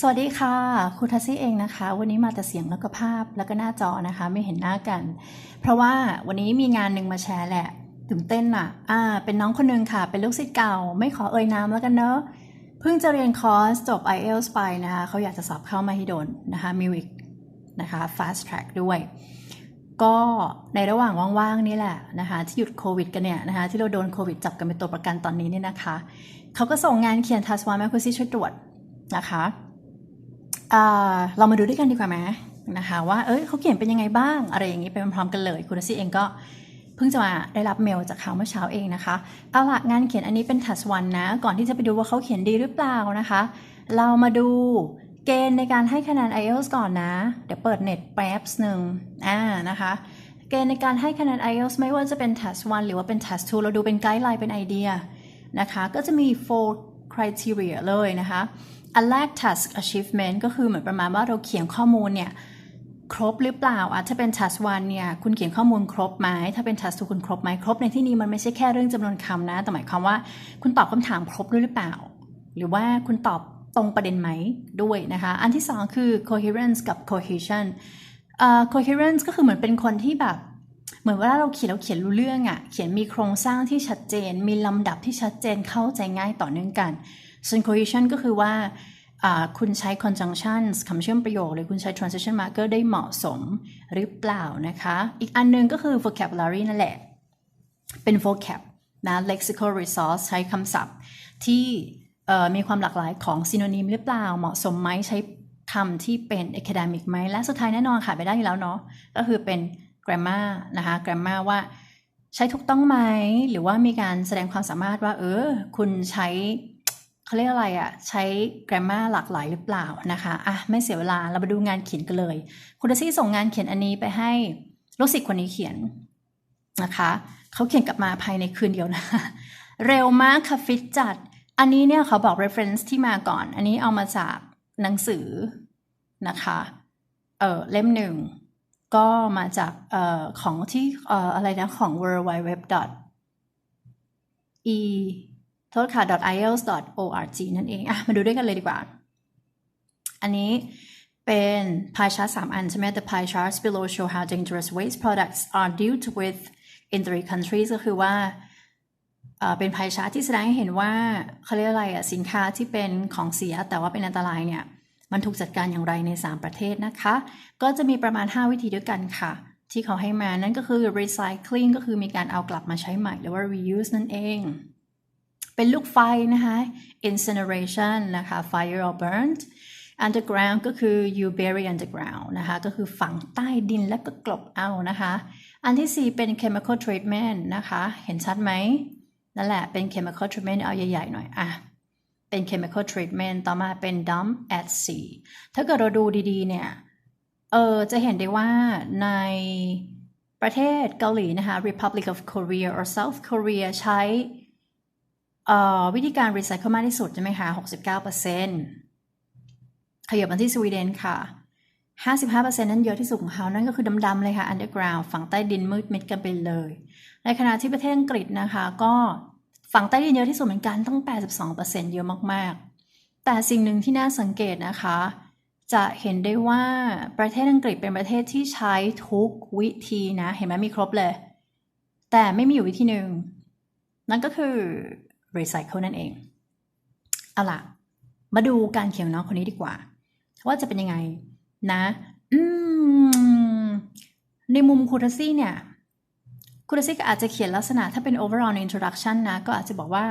สวัสดีค่ะครูทัสซี่เองนะคะ วันนี้มาแต่เสียงแล้วก็ภาพแล้วก็หน้าจอนะคะ ไม่เห็นหน้ากัน เพราะว่าวันนี้มีงานหนึ่งมาแชร์แหละตื่นเต้นอะ อ่า เป็นน้องคนหนึงค่ะ เป็นลูกศิษย์เก่า ไม่ขอเอ่ยนามแล้วกันเนอะเพิ่งจะเรียนคอร์สจบ IELTS ไปนะคะเขาอยากจะสอบเข้ามาฮิดนนะคะมิวิกนะคะ fast track ด้วย ก็ในระหว่างว่างๆนี่แหละนะคะที่หยุดโควิดกันเนี่ยนะคะที่เราโดนโควิดจับกันเป็นตัวประกันตอนนี้เนี่ยนะคะเขาก็ส่งงานเขียนทัสวาแมคคุซี่ช่วยตรวจนะคะ เรามาดูด้วยกันดีกว่าไหมนะคะว่าเอ้ยเขาเขียนเป็นยังไงบ้างอะไรอย่างนี้ไปพร้อมๆกันเลยคุณซี่เองก็เพิ่งจะมาได้รับเมลจากเขาเมื่อเช้าเองนะคะ เอาละงานเขียนอันนี้เป็นทัสวันนะก่อนที่จะไปดูว่าเขาเขียนดีหรือเปล่านะคะ เรามาดูเกณฑ์ในการให้คะแนน IELTS ก่อนนะ เดี๋ยวเปิดเน็ตแป๊บหนึ่งอ่านะคะเกณฑ์ในการให้คะแนน IELTS ไม่ว่าจะเป็น Test 1 หรือว่าเป็น Test 2 เราดูเป็นไกด์ไลน์เป็นไอเดียนะคะ ก็จะมี four criteria เลยนะคะ อันแรก task achievement ก็คือเหมือนประมาณว่าเราเขียนข้อมูลเนี่ยครบหรือเปล่าอะถ้าเป็น task 1เนี่ยคุณเขียนข้อมูลครบไหมถ้าเป็น task 2คุณครบไหมครบในที่นี้มันไม่ใช่แค่เรื่องจำนวนคำนะ แต่หมายความว่าคุณตอบคำถามครบด้วยหรือเปล่า หรือว่าคุณตอบตรงประเด็นไหมด้วยนะคะ อันที่สองคือ coherence กับ cohesion เอ่อ coherence ก็คือเหมือนเป็นคนที่แบบ เหมือนเวลาเราเขียนเราเขียนรู้เรื่องอะ่ะเขียนมีโครงสร้างที่ชัดเจน มีลำดับที่ชัดเจนเข้าใจง่ายต่อเนื่องกัน ส่วน cohesion ก็คือว่าคุณใช้ conjunctions คำเชื่อมประโยค หรือคุณใช้ transition marker ได้เหมาะสมหรือเปล่านะคะ อีกอันหนึงก็คือ vocabulary นั่นแหละ เป็น vocab นะ lexical resource ใช้คำศัพท์ที่มีความหลากหลายของ synonym หรือเปล่า เหมาะสมไหมใช้คำที่เป็น academic ไหม และสุดท้ายแน่นอนค่ะไปได้อยู่แล้วเนาะ ก็คือเป็น grammar นะคะ grammar ว่าใช้ถูกต้องไหม หรือว่ามีการแสดงความสามารถว่า เออ คุณใช้ เขาเรียกอะไรอะใช้ grammar หลากหลายหรือเปล่านะคะอะไม่เสียเวลาเรามาดูงานเขียนกันเลย คุณดัซี่ส่งงานเขียนอันนี้ไปให้ลูกศิษย์คนนี้เขียนนะคะเขาเขียนกลับมาภายในคืนเดียวนะ เร็วมากค่ะฟิตจัด อันนี้เนี่ยเขาบอก reference ที่มาก่อน อันนี้เอามาจากหนังสือนะคะเออเล่มหนึ่งก็มาจากเอ่อของที่เอ่ออะไรนะของ w w w e ทษค่ะ ielts org นั่นเองอะมาดูด้วยกันเลยดีกว่า อันนี้เป็น pie chart 3 อันใช่ไหม The pie charts below show how dangerous waste products are dealt with in three countries ก็คือว่าเป็น pie chart ที่แสดงให้เห็นว่าเขาเรียกอะไรอะสินค้าที่เป็นของเสียแต่ว่าเป็นอันตรายเนี่ย มันถูกจัดการอย่างไรใน 3 ประเทศนะคะ ก็จะมีประมาณ 5 วิธีด้วยกันค่ะ ที่เขาให้มานั่นก็คือ recycling ก็คือมีการเอากลับมาใช้ใหม่หรือว่า reuse นั่นเอง เป็นลูกไฟนะคะ incineration นะคะ fire or burnt underground ก็คือ you bury underground นะคะ ก็คือฝังใต้ดินแล้วก็กลบเอานะคะ อันที่ 4 เป็น chemical treatment นะคะ เห็นชัดไหม นั่นแหละ เป็น chemical treatment เอาใหญ่ ๆ หน่อยอะ เป็น chemical treatment ต่อมาเป็น dump at sea ถ้าเกิดเราดูดีๆ เนี่ย เออ จะเห็นได้ว่าในประเทศเกาหลีนะคะ Republic of Korea or South Korea ใช้ วิธีการ recycle มากที่สุดใช่ไหมคะ69%ขยับมาที่สวีเดนค่ะ 55%นั้นเยอะที่สุดของเขานั่นก็คือดำๆเลยค่ะ underground ฝังใต้ดินมืดมิดกันไปเลย ในขณะที่ประเทศอังกฤษนะคะ ก็ฝังใต้ดินเยอะที่สุดเหมือนกันต้อง82%เยอะมากๆ แต่สิ่งหนึ่งที่น่าสังเกตนะคะ จะเห็นได้ว่าประเทศอังกฤษเป็นประเทศที่ใช้ทุกวิธีนะ เห็นไหมมีครบเลย แต่ไม่มีอยู่วิธีหนึ่งนั่นก็คือ recycle นั่นเอง เอาล่ะ มาดูการเขียนน้องคนนี้ดีกว่า ว่าจะเป็นยังไงนะอืมในมุมคูทัสซี่เนี่ยคูทัสซี่ก็อาจจะเขียนลักษณะถ้าเป็น overall introduction นะ ก็อาจจะบอกว่า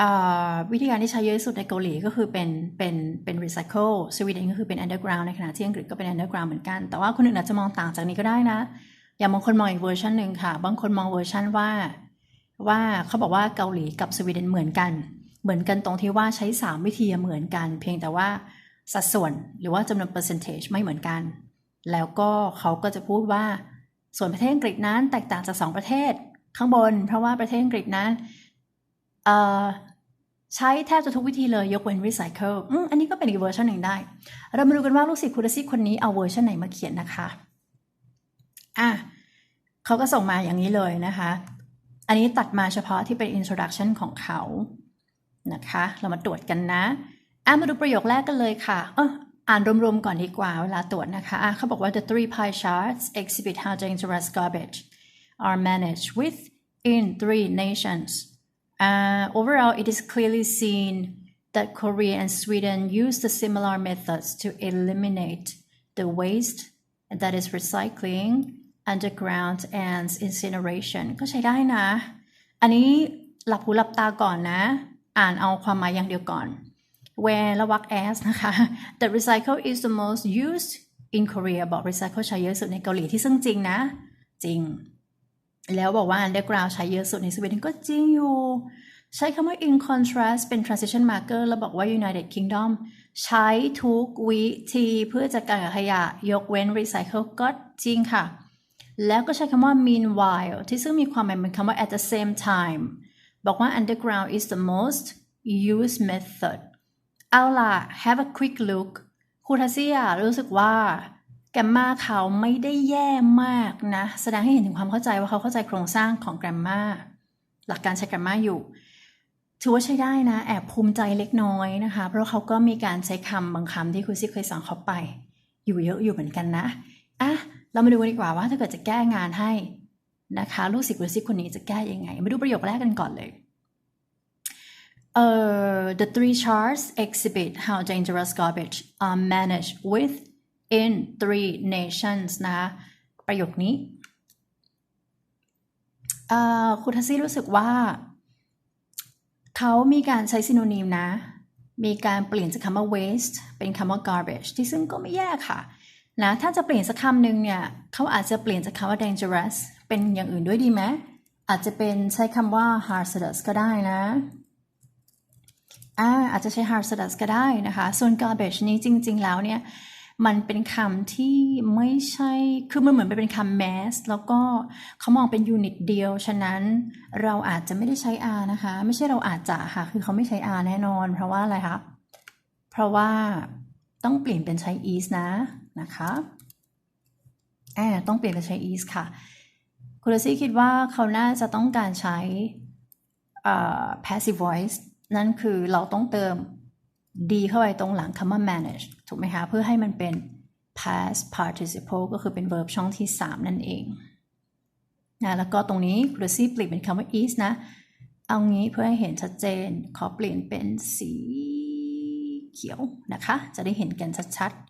อ่าวิธีการที่ใช้เยอะที่สุดในเกาหลีก็คือเป็นเป็นเป็น recycle สวีเดนก็คือเป็น underground ในขณะที่อังกฤษก็เป็น underground เหมือนกัน แต่ว่าคนอื่นอาจจะมองต่างจากนี้ก็ได้นะ อย่างบางคนมองอีกเวอร์ชันหนึ่งค่ะ บางคนมองเวอร์ชันว่า ว่าเขาบอกว่าเกาหลีกับสวีเดนเหมือนกัน เหมือนกันตรงที่ว่าใช้ 3 วิธีเหมือนกัน เพียงแต่ว่าสัดส่วนหรือว่าจำนวน percentage ไม่เหมือนกัน แล้วก็เขาก็จะพูดว่า ส่วนประเทศอังกฤษนั้นแตกต่างจาก 2 ประเทศข้างบน เพราะว่าประเทศอังกฤษนั้นใช้แทบจะทุกวิธีเลยยกเว้น recycle อืมอันนี้ก็เป็นอีกเวอร์ชันหนึ่งได้ เรามาดูกันว่าลูกศิษย์คุณซี่คนนี้เอาเวอร์ชันไหนมาเขียนนะคะ อะเขาก็ส่งมาอย่างนี้เลยนะคะ อันนี้ตัดมาเฉพาะที่เป็น introduction ของเขานะคะ เรามาตรวจกันนะอะมาดูประโยคแรกกันเลยค่ะเอออ่านรวมๆก่อนดีกว่าเวลาตรวจนะคะอะเขาบอกว่า the three pie charts exhibit how dangerous garbage are managed within three nations. Uh, overall, it is clearly seen that Korea and Sweden use the similar methods to eliminate the waste that is recycling, underground, and incineration. ก็ใช้ได้นะ อันนี้หลับหูหลับตาก่อนนะ อ่านเอาความหมายอย่างเดียวก่อน where และ work as นะคะ the recycle is the most used in Korea บอก recycle ใช้เยอะสุดในเกาหลีที่ซึ่งจริงนะ จริง แล้วบอกว่า underground ใช้เยอะสุดในสวีเดนก็จริงอยู่ ใช้คำว่า in contrast เป็น transition marker แล้วบอกว่า United Kingdom ใช้ทุกวิธีเพื่อจัดการกับขยะยกเว้น recycle ก็จริงค่ะ แล้วก็ใช้คำว่า meanwhile ที่ซึ่งมีความหมายเหมือนคำว่า at the same time บอกว่า underground is the most used method เอาล่ะ have a quick look ครูทัสเซียรู้สึกว่าแกรมมาเขาไม่ได้แย่มากนะ แสดงให้เห็นถึงความเข้าใจว่าเขาเข้าใจโครงสร้างของแกรมมาหลักการใช้แกรมมาอยู่ ถือว่าใช้ได้นะ แอบภูมิใจเล็กน้อยนะคะ เพราะเขาก็มีการใช้คำบางคำที่ครูซิเคยสอนเขาไป อยู่เยอะอยู่เหมือนกันนะอะ เรามาดูกันดีกว่าว่าถ้าเกิดจะแก้งานให้นะคะลูกศิษย์ครูซิษย์คนนี้จะแก้ยังไง มาดูประโยคแรกกันก่อนเลย Uh, the three charts exhibit how dangerous garbage are managed within three nations นะประโยคนี้เอ่อคุณทัสซี่รู้สึกว่า เขามีการใช้ซิโนนิมนะ มีการเปลี่ยนจากคำว่า waste เป็นคำว่า garbage ที่ซึ่งก็ไม่แย่ค่ะ นะถ้าจะเปลี่ยนสักคำหนึ่งเนี่ยเขาอาจจะเปลี่ยนจากคำว่า dangerous เป็นอย่างอื่นด้วยดีไหมอาจจะเป็นใช้คำว่า hazardous ก็ได้นะอ่าอาจจะใช้ hazardous ก็ได้นะคะ ส่วน garbage นี้จริง ๆ แล้วเนี่ยมันเป็นคำที่ไม่ใช่ คือมันเหมือนเป็นคำ mass แล้วก็เขามองเป็นยูนิตเดียว ฉะนั้นเราอาจจะไม่ได้ใช้ r นะคะ ไม่ใช่เราอาจจะค่ะ คือเขาไม่ใช้ r แน่นอน เพราะว่าอะไรคะ เพราะว่าต้องเปลี่ยนเป็นใช้ is นะ นะคะอ่าต้องเปลี่ยนเป็นใช้ is ค่ะ คุณลซี่คิดว่าเขาน่าจะต้องการใช้ passive voice นั่นคือเราต้องเติม d เข้าไปตรงหลังคำว่า manage ถูกไหมคะ เพื่อให้มันเป็น past participle ก็คือเป็น verb ช่องที่ 3 นั่นเองนะแล้วก็ตรงนี้คุณซี่เปลี่ยนเป็นคำว่า is นะ เอางี้เพื่อให้เห็นชัดเจน ขอเปลี่ยนเป็นสีเขียวนะคะ จะได้เห็นกันชัดๆ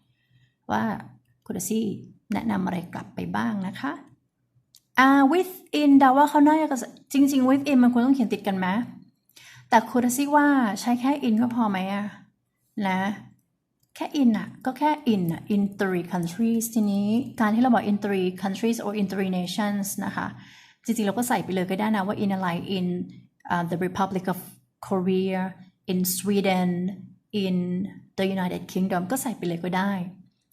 คุณซี่แนะนำอะไรกลับไปบ้างนะคะอ่า within เดาว่าเขาน่าจะจริง ๆ within มันควรต้องเขียนติดกันไหมแต่คุณซี่ว่าใช้แค่ in ก็พอไหมอะนะแค่ in อะก็แค่ in อะ in three countries ทีนี้การที่เราบอก in three countries or in three nations นะคะ จริง ๆ เราก็ใส่ไปเลยก็ได้นะว่า in อะไร in uh, the Republic of Korea in Sweden in the United Kingdom ก็ใส่ไปเลยก็ได้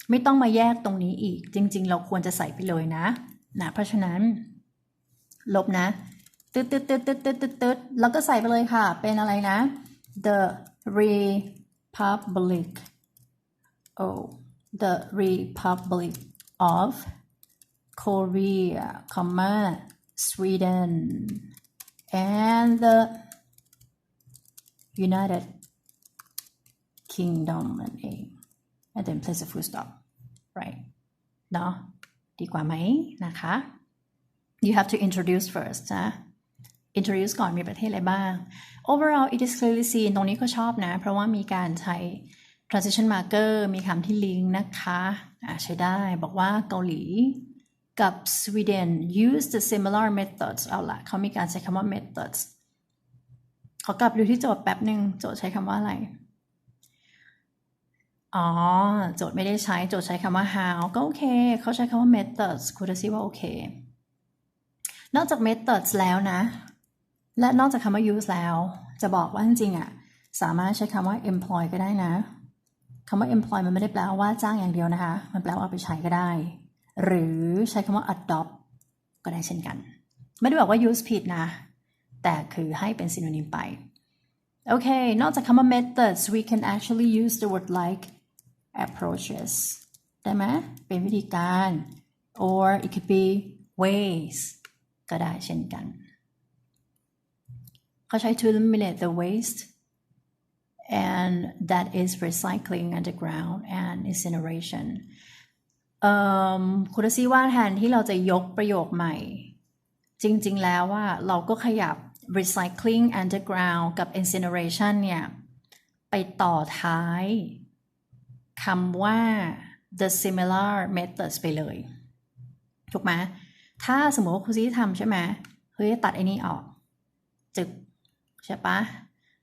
ไม่ต้องมาแยกตรงนี้อีก จริง ๆ เราควรจะใส่ไปเลยนะนะเพราะฉะนั้น ลบนะตึ๊ดตึ๊ดตึ๊ดตึ๊ดตึ๊ดตึ๊ดตึ๊ดแล้วก็ใส่ไปเลยค่ะ เป็นอะไรนะ the republic oh the republic of Korea comma Sweden and the United Kingdom นั่นเอง and then place a full stop right เนาะดีกว่าไหมนะคะ you have to introduce first นะ introduce ก่อนมีประเทศอะไรบ้าง overall it is clearly seen ตรงนี้ก็ชอบนะ เพราะว่ามีการใช้ transition marker มีคำที่ลิงก์นะคะะใช้ได้บอกว่าเกาหลีกับ Sweden use the similar methods เอาละเขามีการใช้คำว่า methods ขอกลับดูที่โจทย์แป๊บหนึ่งโจทย์ใช้คำว่าอะไร อ๋อ โจทย์ไม่ได้ใช้ โจทย์ใช้คำว่า how ก็โอเค เขาใช้คำว่า methods คุณจะซีว่าโอเค นอกจาก methods แล้วนะ และนอกจากคำว่า use แล้ว จะบอกว่าจริงๆอะสามารถใช้คำว่า employ ก็ได้นะคำว่า employ มันไม่ได้แปลว่าจ้างอย่างเดียวนะคะ มันแปลว่าเอาไปใช้ก็ได้ หรือใช้คำว่า adopt ก็ได้เช่นกัน ไม่ได้บอกว่า use ผิดนะ แต่คือให้เป็น synonym ไปโอเคนอกจากคำว่า methods we can actually use the word like approaches ได้ไหมเป็นวิธีการ or it could be ways ก็ได้เช่นกัน เขาใช้ to eliminate the waste and that is recycling underground and incineration คุณซีว่าแทนที่เราจะยกประโยคใหม่ จริงๆแล้วว่าเราก็ขยับ recycling underground กับ incineration เนี่ย ไปต่อท้าย คำว่า the similar methods ไปเลย ถูกไหมถ้าสมมติว่าคุณซีทำใช่ไหมเฮ้ยตัดไอ้นี่ออก จึก ใช่ปะ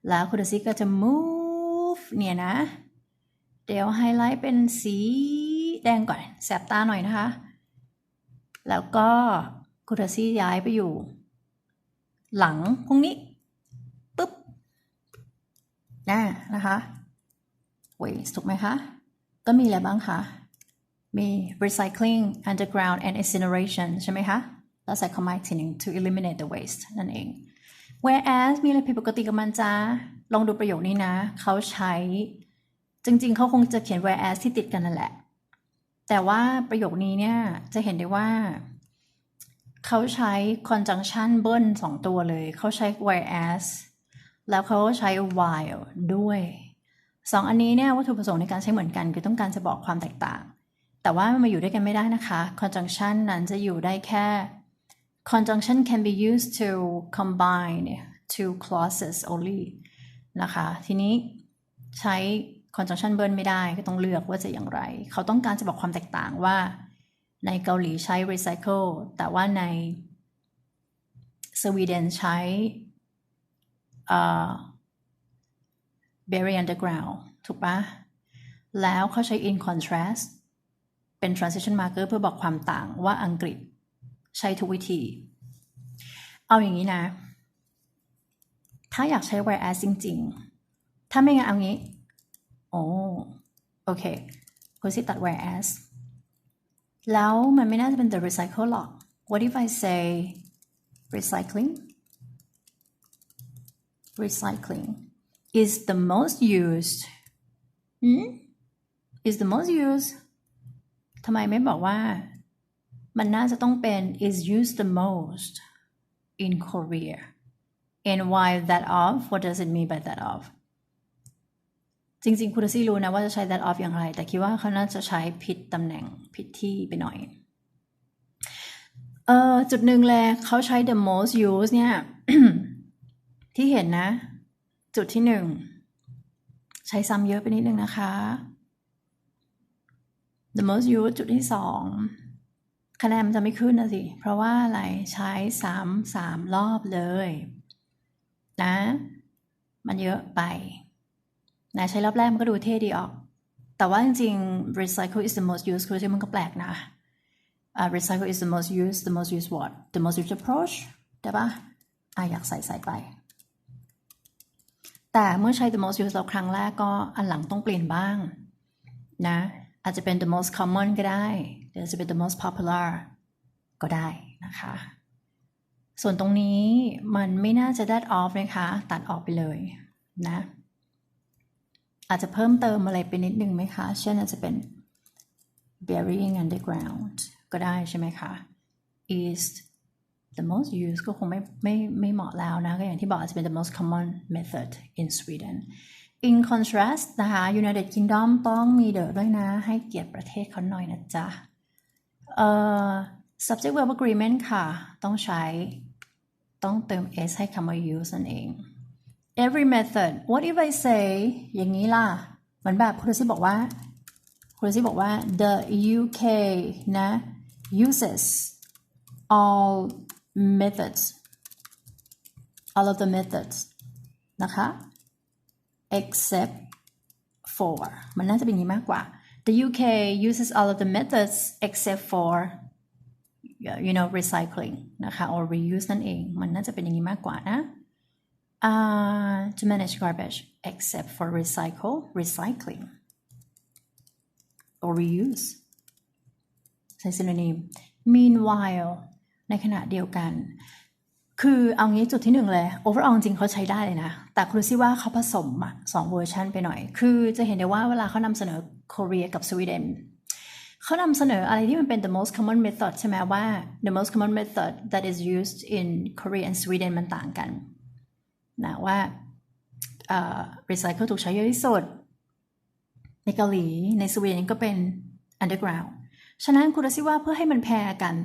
แล้วคุณซีก็จะ move เนี่ยนะ เดี๋ยวไฮไลท์เป็นสีแดงก่อน แสบตาหน่อยนะคะ แล้วก็คุณซีย้ายไปอยู่ หลังพวกนี้ปึ๊บนะนะคะ waste ถูกไหมคะ ก็มีอะไรบ้างคะ มี recycling underground and incineration ใช่ไหมคะ แล้วใส่คำหมายทีหนึ่ง to eliminate the waste นั่นเอง whereas มีอะไรผิดปกติกับมันจ้า ลองดูประโยคนี้นะ เขาใช้ จริงๆ เขาคงจะเขียน whereas ที่ติดกันนั่นแหละ แต่ว่าประโยคนี้เนี่ย จะเห็นได้ว่า เขาใช้ conjunction เบิ้ลสองตัวเลย เขาใช้ whereas แล้วเขาใช้ while ด้วย สองอันนี้เนี่ยวัตถุประสงค์ในการใช้เหมือนกันคือต้องการจะบอกความแตกต่าง แต่ว่ามันมาอยู่ด้วยกันไม่ได้นะคะ conjunction นั้นจะอยู่ได้แค่ conjunction can be used to combine two clauses only นะคะ ทีนี้ใช้ conjunction เบิ้ลไม่ได้ก็ต้องเลือกว่าจะอย่างไร เขาต้องการจะบอกความแตกต่างว่า ในเกาหลีใช้ recycle แต่ว่าในสวีเดนใช้ bury underground ถูกปะแล้วเขาใช้ in contrast เป็น transition marker เพื่อบอกความต่างว่าอังกฤษใช้ทุกวิธี เอาอย่างนี้นะ ถ้าอยากใช้ whereas จริง ๆ ถ้าไม่งั้นเอางี้ โอ้โอเคคุณสิตัด whereas แล้วมันไม่น่าจะเป็น the recycle หรอก what if I say recycling recycling is the most used hmm? is the most used ทำไมไม่บอกว่า มันน่าจะต้องเป็น is used the most in Korea and why that of what does it mean by that of จริงๆคุณซี่รู้นะว่าจะใช้ that of อย่างไร แต่คิดว่าเขาน่าจะใช้ผิดตำแหน่งผิดที่ไปหน่อย เออจุดหนึ่งเลยเขาใช้ the most used เนี่ย ที่เห็นนะ จุดที่หนึ่งใช้ซ้ำเยอะไปนิดนึงนะคะ the most used จุดที่สองคะแนนมันจะไม่ขึ้นนะสิ เพราะว่าอะไรใช้ซ้ำสามรอบเลย นะ มันเยอะไป นะใช้รอบแรกมันก็ดูเท่ดีออก แต่ว่าจริงๆ recycle is the most used คือมันก็แปลกนะ uh, recycle is the most used the most used what the most used approach ได้ปะอะอยากใส่ใส่ไป แต่เมื่อใช้ the most used เราครั้งแรกก็อันหลังต้องเปลี่ยนบ้าง นะ อาจจะเป็น the most common ก็ได้หรือจะเป็น the most popular ก็ได้นะคะ ส่วนตรงนี้มันไม่น่าจะ that off นะคะ ตัดออกไปเลยนะ อาจจะเพิ่มเติมอะไรไปนิดนึงไหมคะ เช่นอาจจะเป็น burying underground ก็ได้ใช่ไหมคะ is the most used ก็คงไม่ไม่ไม่เหมาะแล้วนะ ก็อย่างที่บอกอาจจะเป็น the most common method in Sweden in contrast นะคะ United Kingdom ต้องมีเดอด้วยนะ ให้เกียรติประเทศเขาหน่อยนะจ๊ะเอ่อ subject verb agreement ค่ะ ต้องใช้ต้องเติม s ให้คำว่า use นั่นเอง every method what if I say อย่างนี้ล่ะ เหมือนแบบคุณซิบอกว่าคุณซิบอกว่า the UK นะ uses all methods all of the methods นะคะ except for มันน่าจะเป็นอย่างนี้มากกว่า the UK uses all of the methods except for you know recycling นะคะ or reuse นั่นเอง มันน่าจะเป็นอย่างนี้มากกว่านะ uh, to manage garbage except for recycle recycling or reuse ใช้ synonym meanwhile ในขณะเดียวกัน คือเอางี้จุดที่หนึ่งเลย overall จริงเขาใช้ได้เลยนะ แต่ครูซี่ว่าเขาผสมอะสองเวอร์ชันไปหน่อย คือจะเห็นได้ว่าเวลาเขานำเสนอ Korea กับสวีเดนเขานำเสนออะไรที่มันเป็น the most common method ใช่ไหมว่า the most common method that is used in Korea and Sweden มันต่างกันนะว่า recycle ถูกใช้เยอะที่สุดในเกาหลีในสวีเดนก็เป็น underground ฉะนั้นคุณคิว่าเพื่อให้มันแพรกัน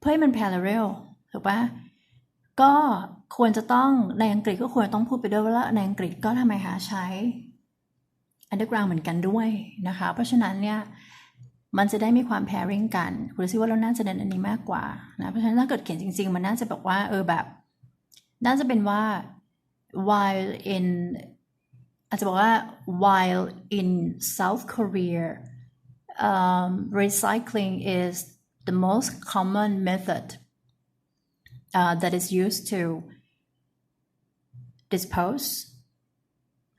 เพื่อให้มัน parallel ถูกปะก็ควรจะต้องในอังกฤษก็ควรต้องพูดไปด้วยว่าในอังกฤษก็ทำไมคะใช้ underground เหมือนกันด้วยนะคะ เพราะฉะนั้นเนี่ยมันจะได้มีความ pairing กันคุณรู้สึกว่าเราน่าจะเน้นอันนี้มากกว่านะ เพราะฉะนั้นถ้าเกิดเขียนจริง ๆ มันน่าจะบอกว่าเออแบบ น่าจะเป็นว่า while in อาจจะบอกว่า while in South Korea um, recycling is the most common method uh, that is used to dispose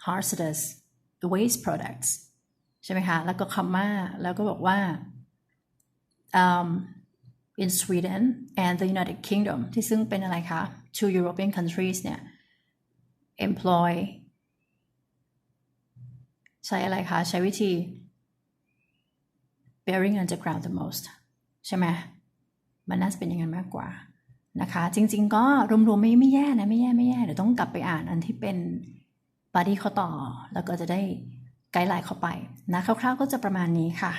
hazardous waste products ใช่ไหมคะ แล้วก็คำว่าแล้วก็บอกว่า um, in Sweden and the United Kingdom ที่ซึ่งเป็นอะไรคะ two European countries เนี่ย employ ใช้อะไรคะ ใช้วิธี burying underground the most ใช่ไหมมันน่าจะเป็นอย่างนั้นมากกว่านะคะ จริง ๆ ก็รวมๆไม่ไม่แย่นะไม่แย่ไม่แย่เดี๋ยวต้องกลับไปอ่านอันที่เป็นบาดี้เขาต่อ แล้วก็จะได้ไกด์ไลน์เข้าไปนะคร่าวๆก็จะประมาณนี้ค่ะ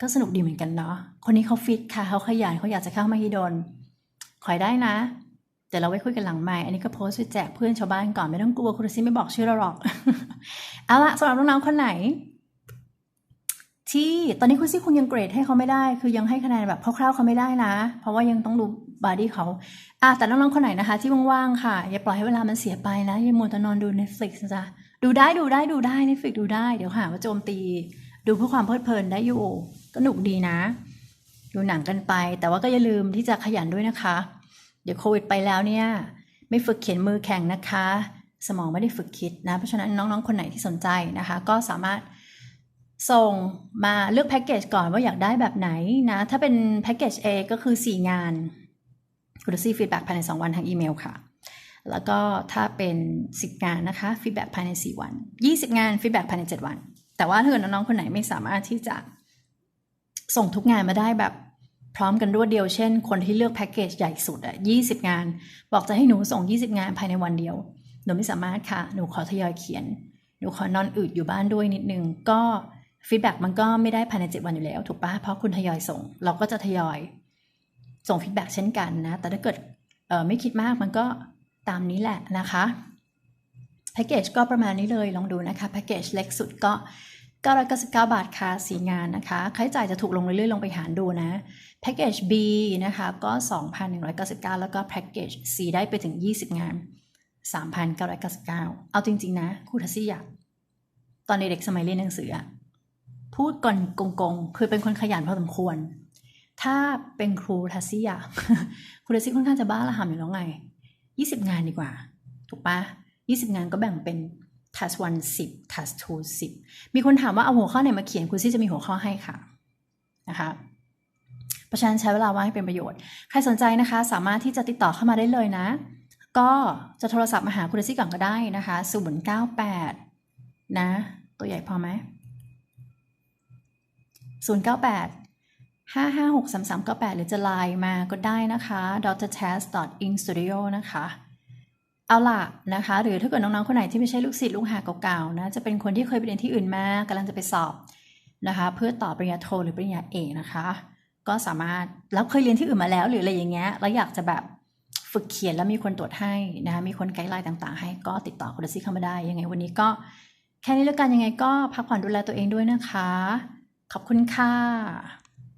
ก็สนุกดีเหมือนกันเนาะคนนี้เขาฟิตค่ะเขาขยันเขาอยากจะเข้ามาฮิดนขอยได้นะเดี๋ยวเราไว้คุยกันหลังใหม่ อันนี้ก็โพสต์ไปแจกเพื่อนชาวบ้านก่อนไม่ต้องกลัวคุณซิไม่บอกชื่อเราหรอก เอาละสำหรับน้องๆคนไหน ที่ตอนนี้คุณซิคงยังเกรดให้เขาไม่ได้ คือยังให้คะแนนแบบคร่าวๆเขาไม่ได้นะ เพราะว่ายังต้องดูบอดี้เขาอะแต่น้องๆคนไหนนะคะ ที่ว่างๆค่ะ อย่าปล่อยให้เวลามันเสียไปนะ อย่ามัวแต่นอนดู Netflix นะจ๊ะดูได้ดูได้ดูได้ Netflix ดูได้ เดี๋ยวหาว่าโจมตี ดูเพื่อความเพลิดเพลินได้อยู่ก็หนุกดีนะ ดูหนังกันไป แต่ว่าก็อย่าลืมที่จะขยันด้วยนะคะ เดี๋ยวโควิดไปแล้วเนี่ย ไม่ฝึกเขียนมือแข็งนะคะ สมองไม่ได้ฝึกคิดนะ เพราะฉะนั้นน้องๆคนไหนที่สนใจนะคะ ก็สามารถ ส่งมาเลือกแพ็กเกจก่อนว่าอยากได้แบบไหนนะ ถ้าเป็นแพ็กเกจ A ก็คือ 4 งานคุณจะซีฟีดแบ็กภายใน 2 วันทางอีเมลค่ะ แล้วก็ถ้าเป็น 10 งานนะคะฟีดแบ็กภายใน 4 วัน 20 งานฟีดแบ็กภายใน 7 วัน แต่ว่าถ้าเกิดน้องๆคนไหนไม่สามารถที่จะส่งทุกงานมาได้แบบพร้อมกันรวดเดียวเช่น คนที่เลือกแพ็กเกจใหญ่สุดอะ20 งาน บอกจะให้หนูส่ง 20 งานภายในวันเดียว หนูไม่สามารถค่ะ หนูขอทยอยเขียน หนูขอนอนอืดอยู่บ้านด้วยนิดนึง ก็ ฟีดแบ็กมันก็ไม่ได้ภายใน7วันอยู่แล้ว ถูกปะเพราะคุณทยอยส่ง เราก็จะทยอยส่งฟีดแบ็กเช่นกันนะ แต่ถ้าเกิดไม่คิดมากมันก็ตามนี้แหละนะคะแพ็กเกจก็ประมาณนี้เลยลองดูนะคะแพ็กเกจเล็กสุดก็999 บาทค่ะสีงานนะคะค่าใช้จ่ายจะถูกลงเรื่อยๆลงไปหารดูนะแพ็กเกจ B นะคะก็ 2,199 แล้วก็แพ็กเกจ C ได้ไปถึง 20 งาน 3,999 เอาจริง ๆ นะครูทัศซี่อยากตอนเด็กๆสมัยเรียนหนังสืออะ พูดก่อนกงๆคือเป็นคนขยันพอสมควร ถ้าเป็นครูทัศซี่อะครูทัศซี่ค่อนข้างจะบ้าระห่ำอยู่แล้วไง20งานดีกว่า ถูกปะ20งานก็แบ่งเป็น task 1 10 task 2 10มีคนถามว่าเอาหัวข้อไหนมาเขียนคุณซี่จะมีหัวข้อให้ค่ะนะคะเพราะฉะนั้นใช้เวลาว่างให้เป็นประโยชน์ ใครสนใจนะคะ สามารถที่จะติดต่อเข้ามาได้เลยนะ ก็จะโทรศัพท์มาหาคุณซี่ก่อนก็ได้นะคะ098นะ ตัวใหญ่พอไหม 098 556 3398 หรือจะไลน์มาก็ได้นะคะ doctortest.instudio นะคะ เอาล่ะนะคะ หรือถ้าเกิดน้องๆ คนไหนที่ไม่ใช่ลูกศิษย์ลูกหาเก่าๆนะ จะเป็นคนที่เคยไปเรียนที่อื่นมากำลังจะไปสอบนะคะ เพื่อต่อปริญญาโทหรือปริญญาเอกนะคะ ก็สามารถแล้วเคยเรียนที่อื่นมาแล้ว หรืออะไรอย่างเงี้ยแล้วอยากจะแบบฝึกเขียนแล้วมีคนตรวจให้นะคะมีคนไกด์ไลน์ต่างๆ ให้ก็ติดต่อคุณดัซซี่เข้ามาได้ยังไงวันนี้ก็แค่นี้แล้วกันยังไงก็พักผ่อนดูแลตัวเองด้วยนะคะ ขอบคุณค่ะ